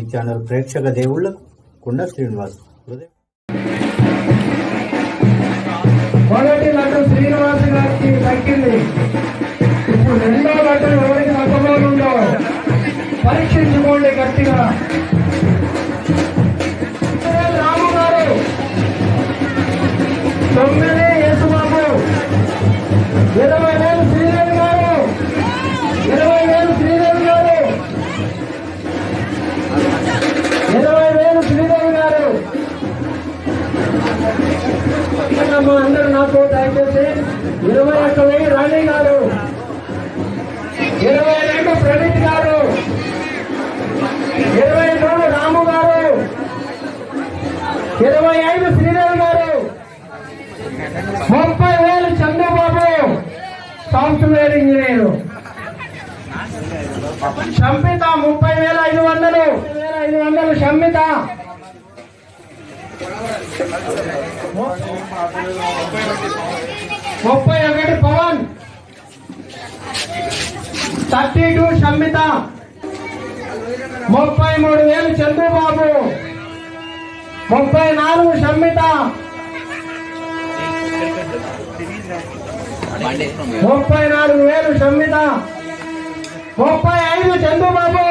Three channel ప్రేక్షక దేవుళ్ళకు కుండ శ్రీనివాస్ మొదటి లడ్డు శ్రీనివాస్ గారికి తగ్గింది. ఇప్పుడు రెండో లడ్డు ఎవరికి దక్కబోతుందో పరీక్షించుకోండి గట్టిగా. అమ్మా, అందరూ నాకు దయచేసి ఇరవై ఒక్క వెయ్యి రాణి గారు ఇరవై రెండు ప్రణీత్ గారు ఇరవై మూడు రాము గారు ఇరవై ఐదు శ్రీదేవి గారు ముప్పై వేలు చంద్రబాబు సాఫ్ట్వేర్ ఇంజనీర్. సంపిత ముప్పై వేల ఐదు వందలు వేల ఐదు వందలు సంపిత ముప్పై ఒకటి పవన్. Thirty two షమ్మిత. ముప్పై మూడు వేలు చంద్రబాబు. ముప్పై నాలుగు షమ్మిత. ముప్పై నాలుగు వేలు షమ్మిత. ముప్పై ఐదు చంద్రబాబు.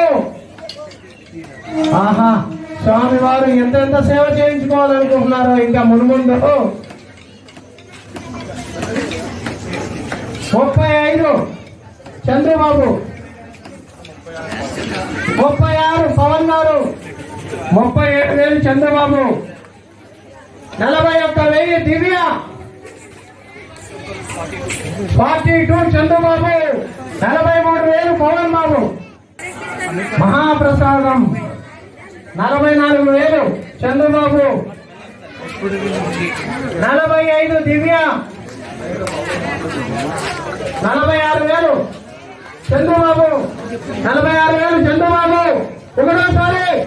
ఆహా. స్వామి వారు సేవ చేయించుకోవాలనుకుంటున్నారో ఇంకా మునుముందు ముప్పై ఐదు. చంద్రబాబు. ముప్పై ఆరు పవన్ గారు. ముప్పై ఏడు వేలు చంద్రబాబు. నలభై ఒక్క వెయ్యి దివ్య. Forty two Chandrababu. నలభై మూడు వేలు పవన్ బాబు. మహాప్రసాదం. నలభై నాలుగు వేలు చంద్రబాబు. నలభై ఐదు దివ్య. నలభై ఆరు వేలు చంద్రబాబు. నలభై ఆరు వేలు చంద్రబాబు. ఒకటోసారి.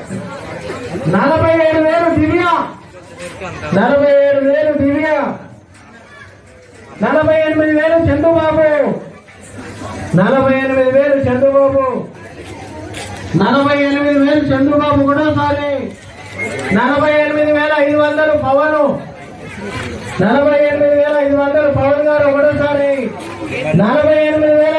నలభై ఏడు వేలు దివ్య. నలభై ఏడు వేలు దివ్య. నలభై ఎనిమిది వేలు చంద్రబాబు. నలభై ఎనిమిది వేలు చంద్రబాబు. నలభై ఎనిమిది వేలు చంద్రబాబు ఒకటోసారి నలభై ఎనిమిది వేల ఐదు వందలు పవను. నలభై ఎనిమిది వేల ఐదు వందలు పవన్ గారు ఒకటోసారి నలభై ఎనిమిది వేల